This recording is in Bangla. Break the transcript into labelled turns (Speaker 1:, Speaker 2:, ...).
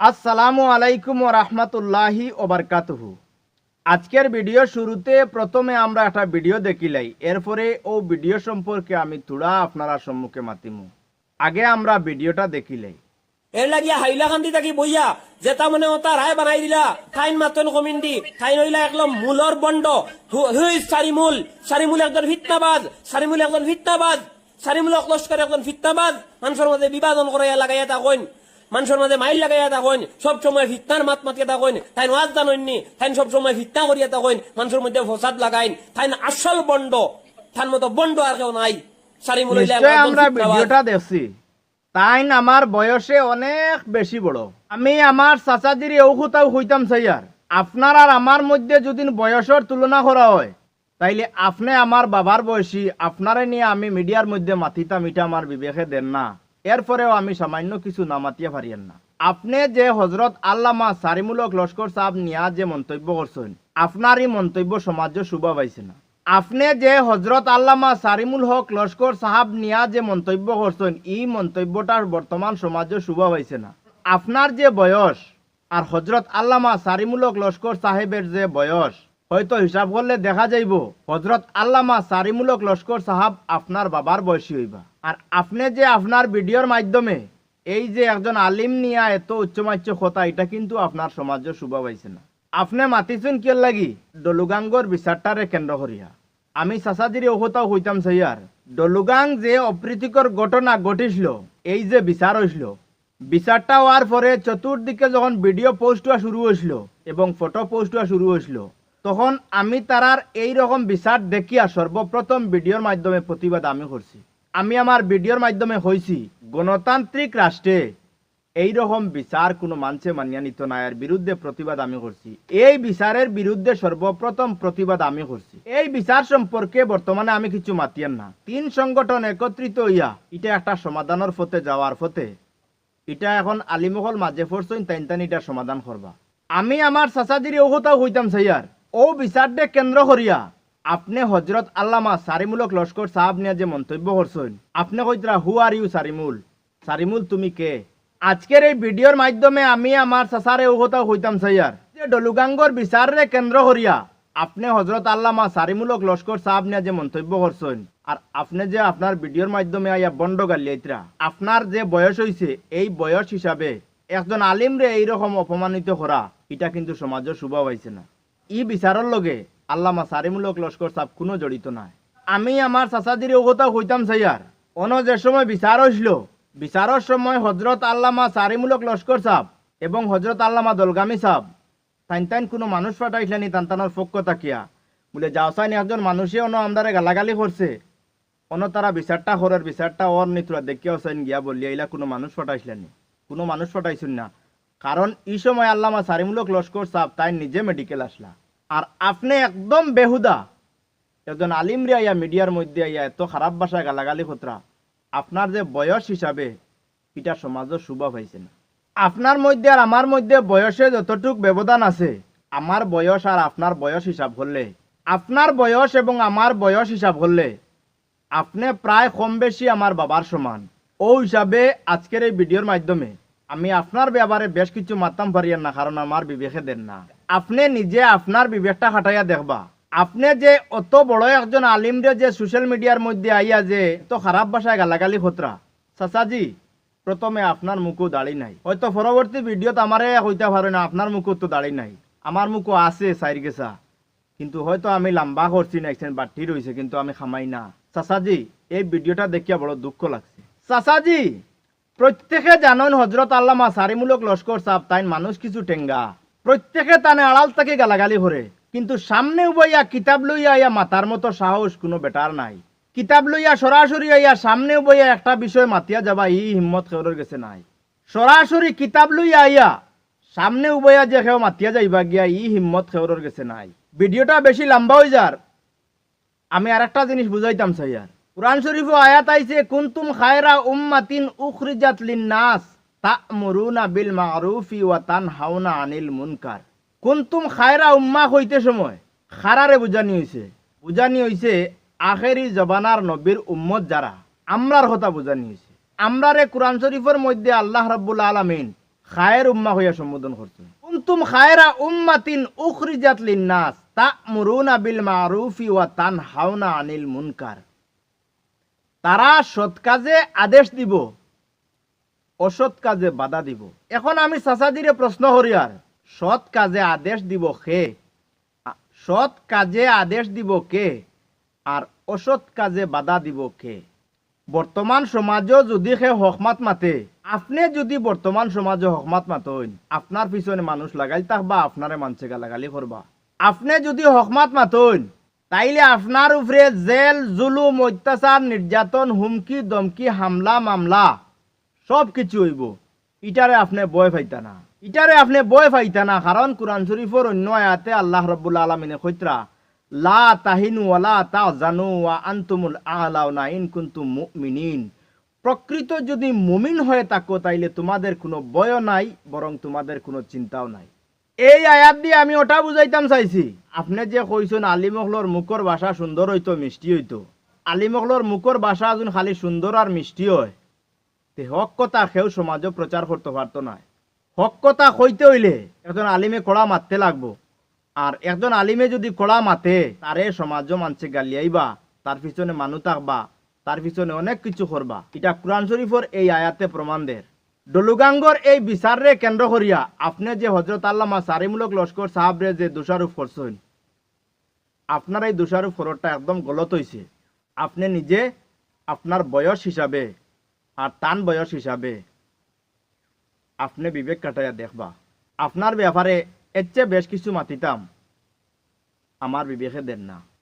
Speaker 1: আসসালামু আলাইকুম রহমতুল্লাহি ওবরকাতুহু আজকের ভিডিও শুরুতে প্রথমে আমরা একটা ভিডিও দেখিলাই এরপরে ও ভিডিও সম্পর্কে আমি তুড়া আপনারা সম্মুখে মাতিমু। আগে আমরা ভিডিওটা দেখিলাই
Speaker 2: এর লাগিয়া হাইলাকান্দি থাকি বইয়া যেটা মানে ওটা রায় বানাই দিলা। ঠাইন মাতন কমিন্দি, ঠাইন হইলা একদম মূলর বন্ড। হুই সারিমুল সারিমুল একজন ফিতনাবাজ সারিমুল একজন ফিতনাবাজ সারিমুল লস্কর একজন ফিতনাবাজ মানুষের মধ্যে বিভাজন করাইয়া লাগাইয়া থাকুন মানুষের মধ্যে মাইল লাগাইয়া থাকুন সব সময় ফিতনার মাত মাতিয়া থাকুন তাই ওয়াজ জাননি তাই সব সময় ফিতনা করিয়া থাকুন মানুষের মধ্যে ফসাদ লাগাইন তাই আসল বন্ড তার মতো বন্ড আর কেউ নাই।
Speaker 1: আমরা ভিডিওটা দেখছি। তাইন আমার বয়সে অনেক বেশি বড়। আমি আমার চাচাদির ঔষুতাও হইতাম সাইয়ার আপনার আর আমার মধ্যে যদি বয়সের তুলনা করা হয় তাইলে আপনি আমার বাবার বয়সী আপনারে নিয়ে আমি মিডিয়ার মধ্যে মাতিতাম এটা আমার বিবেকে দেন না। এরপরেও আমি সামান্য কিছু না মাতিয়া পারিয়েন না। আপনি যে হজরত আল্লামা সারিমূলক লস্কর সাহেব নিয়া যে মন্তব্য করছেন আপনার এই মন্তব্য সমাজ শুভা পাইছে না। আপনি যে হজরত আল্লামা সারিমুল হক লস্কর সাহাব নিয়া যে মন্তব্য করছেন, এই মন্তব্যটার বর্তমান সমাজ শুভ পাইছে না। আপনার যে বয়স আর হজরত আল্লামা সারিমুল হক লস্কর সাহেবের যে বয়স, হয়তো হিসাব করলে দেখা যাইব, হজরত আল্লামা সারিমুলক লস্কর সাহাব আপনার বাবার বয়সী হইবা। আর আপনি যে আপনার ভিডিওর মাধ্যমে এই যে একজন আলিম নিয়া এত উচ্চমাচ্য কথা, এটা কিন্তু আপনার সমাজে শুভ পাইছে না। আপনি মাতিছেন কিয় লাগি? ডলুগাঙ্গর বিচারটারে কেন্দ্র করিয়া। আমি চাচাদির ওহতাও হইতাম সাইয়ার ডলুগাং যে অপ্রীতিকর ঘটনা ঘটিছিল, এই যে বিচার হইছিল বিচারটা হওয়ার পরে চতুর্দিকে যখন ভিডিও পোস্ট হওয়া শুরু হয়েছিল এবং ফটো পোস্ট হওয়া শুরু হয়েছিল তখন আমি তারার এই রকম বিচার দেখিয়া সর্বপ্রথম ভিডিওর মাধ্যমে প্রতিবাদ আমি করছি আমি আমার ভিডিওর মাধ্যমে হয়েছি গণতান্ত্রিক রাষ্ট্রে। এই রকম বিচার কোনো মানুষে মানিয়া নিত না, এর বিরুদ্ধে প্রতিবাদ আমি করছি। এই বিচারের বিরুদ্ধে সর্বপ্রথম প্রতিবাদ আমি করছি। এই বিচার সম্পর্কে বর্তমানে আমি কিছু মাতিয়ান না। তিন সংগঠন একত্রিত হইয়া, এটা একটা সমাধানের পথে যাওয়ার পথে। এটা এখন আলিমহল মাঝে পড়ছইন তাইন তাইন এটা সমাধান করবা। আমি আমার চাচাদির ওহতাও হইতাম, সাইয়ার। ও বিচারটে কেন্দ্র করিয়া আপনি হজরত আল্লামা সারিমুলক লস্কর সাহাব নিয়ে যে মন্তব্য করছেন, আপনি কইতরা হু আর ইউ সারিমুল? সারিমুল, তুমি কে? আজকের এই ভিডিওর মাধ্যমে আমি আমার চাচারে ওহতাও হইতাম, সাইয়ার। যে ডলুগাঙ্গর বিচারে কেন্দ্র করিয়া আপনি হজরত আল্লামা সারিমুলক লস্কর সাহাব নিয়ে যে মন্তব্য করছেন, আর আপনি যে আপনার ভিডিওর মাধ্যমে আইয়া বন্ড গালিয়াইতরা আপনার যে বয়স হইছে, এই বয়স হিসাবে একজন আলিমরে এইরকম অপমানিত করা, এটা কিন্তু সমাজের শুভ হয়েছে না। ই বিচারের লগে আল্লামা সারিমুলক লস্কর সাহেব কোনো জড়িত নাই। আমি আমার চাচাদির ওগতা হইতাম সাইয়ার অন যে সময় বিচার হইছিল বিচারের সময় হজরত আল্লামা সারিমুলক লস্কর সাহেব এবং হজরত আল্লামা দলগামী সাহেব তাইন তাইন কোনো মানুষ পাঠাইছিলেনি তান্তানোর পক্ষ তাকিয়া। বলে, যাও সাইন একজন মানুষে অন আমদারে গালাগালি করছে অন তারা বিচারটা হরের বিচারটা অর নিতুরা দেখিয়াও সাইন গিয়া বলিয়া ইলা কোনো মানুষ পাঠাইছিলেনি কোনো মানুষ পাঠাইছেন না। কারণ এই সময় আল্লামা সারিমুলক লস্কর সাহেব তাই নিজে মেডিকেল আসলা। আর আপনি একদম বেহুদা। একজন আলিম রে আইয়া মিডিয়ার মধ্যে আইয়া এত খারাপ ভাষায় গালাগালি খতরা। আপনার যে বয়স হিসাবে এটা সমাজের শুভ হয়েছে না। আপনার মধ্যে আর আমার মধ্যে বয়সে যতটুক ব্যবধান আছে, আমার বয়স আর আপনার বয়স হিসাব করলে আপনার বয়স এবং আমার বয়স হিসাব করলে আপনি প্রায় কম বেশি আমার বাবার সমান। ও হিসাবে আজকের এই ভিডিওর মাধ্যমে আমি আপনার ব্যাপারে বেশ কিছু মাতাম পারিয়ান না, কারণ আমার বিবেকে দেন না। আপনি নিজে আপনার বিবেকটা খাটাইয়া দেখবা। আপনি যে অত বড় একজন আলিম রে যে সোশ্যাল মিডিয়ার মধ্যে আইয়া যে তো খারাপ ভাষায় গালাগালি খতরা। চাচাজি, প্রথমে আপনার মুখও দাড়ি নাই। হয়তো পরবর্তী ভিডিওত আমারে হইতে পারে না, আপনার মুখও তো দাড়ি নাই। আমার মুখও আছে সাইর গেছা কিন্তু হয়তো আমি লম্বা করছি না একদিন বাটি রয়েছে কিন্তু আমি খামাই না। চাচাজি, এই ভিডিওটা দেখিয়া বড় দুঃখ লাগছে। চাচাজি, প্রত্যেকে জানেন হজরত আল্লামা সারিমূলক লস্কর সাহেব তাই মানুষ কিছু টেঙ্গা প্রত্যেকে তানে আড়াল থেকে গালাগালি করে। কিন্তু সামনে উবাইয়া কিতাব লইয়া আইয়া মাতার মতো সাহস কোনো বেটার নাই। কিতাব লইয়া সরাসরি আইয়া সামনে উবাইয়া একটা বিষয় মাতিয়া যাবা, ই হিম্মত খেউরের গেছে নাই। সরাসরি কিতাব লইয়া আইয়া সামনে উবাইয়া যে খেও মাতিয়া যাইবা গিয়া, ই হিম্মত খেউরের গেছে নাই। ভিডিওটা বেশি লম্বা হয়ে যার আমি আর একটা জিনিস বুঝাইতাম সাইয়ার কোরআন শরীফ আয়াত আইছে কুনতুম খায়রা উম্মাতিন উখরিজাত লিন্নাস তা'মুরুনা বিল মা'রুফি ওয়া তানহাউনা আনিল মুনকার। কুনতুম খায়রা উম্মা হইতে সময়, খারারে বুঝানি হইছে। বুঝানি হইছে, আখেরি জবানার নবীর উম্মত যারা, আমরার কথা বুঝানি হইছে। আমরারে কোরআন শরীফের মধ্যে আল্লাহ রাব্বুল আলামিন খায়ের উম্মা হইয়া সম্বোধন করছেন। কুনতুম খায়রা উম্মাতিন উখরিজাত লিন্নাস, তা'মুরুনা বিল মারুফি ওয়া তানহাউনা আনিল মুনকার। তারা সৎ কাজে আদেশ দিব অসৎ কাজে বাধা দিব। এখন আমি চাচাদিরে প্রশ্ন করি আর সৎ কাজে আদেশ দিব খে সৎ কাজে আদেশ দিব কে? আর অসৎ কাজে বাধা দিব কে? বর্তমান সমাজও যদি সে হকমাত মাতে, আপনি যদি বর্তমান সমাজে হকমাত মাতইন আপনার পিছনে মানুষ লাগাই তাক বা আপনারে মানছে গালাগালি করবা আপনি যদি হকমাত মাতইন, তাইলে আপনার উপরে জেল, জুলুম অত্যাচার নির্যাতন হুমকি, দমকি, হামলা, মামলা। সব কিছু হইব। ইটারে আপনি বয় পাইতা না। ইটারে আপনি বয় পাইতা না, কারণ কোরআন শরীফর অন্য আয়াতে আল্লাহ রব্বুল আলমিনে কইত্রা লা তাহিনু ওয়ালা তাহজানু ওয়া আনতুমুল আলাউনা ইন কুনতুম মুমিনিন। প্রকৃত যদি মুমিন হয়ে থাকো, তাইলে তোমাদের কোনো বয় নাই, বরং তোমাদের কোনো চিন্তাও নাই। এই আয়াত দিয়ে আমি ওটা বুঝাইতাম চাইছি। আপনি যে কইছেন আলিমহলর মুখর ভাষা সুন্দর হইতো, মিষ্টি হইতো। আলিমহলর মুখর ভাষা যোন খালি সুন্দর আর মিষ্টি হয়। তে হক কথা সেও সমাজও প্রচার করতে পারতো না। হক কথা কইতে হইলে একজন আলিমে কড়া মারতে লাগবো। আর একজন আলিমে যদি কড়া মাতে, তারে সমাজও মানছে গালিয়াইবা তার পিছনে মানু থাকবা, তার পিছনে অনেক কিছু করবা। এটা কোরআন শরীফর এই আয়াতে প্রমাণ দের ডলুগাঙ্গর এই বিচারে কেন্দ্র করিয়া আপনি যে হজরত আল্লামা সারিমূলক লস্কর সাহাবরে যে দোষারোপ করছেন, আপনার এই দোষারোপ করাটা একদম গলত হইছে। আপনি নিজে আপনার বয়স হিসাবে আর টান বয়স হিসাবে আপনি বিবেক কাটাইয়া দেখবা। আপনার ব্যাপারে এর চেয়ে বেশ কিছু মাতিতাম। আমার বিবেকে দেন না।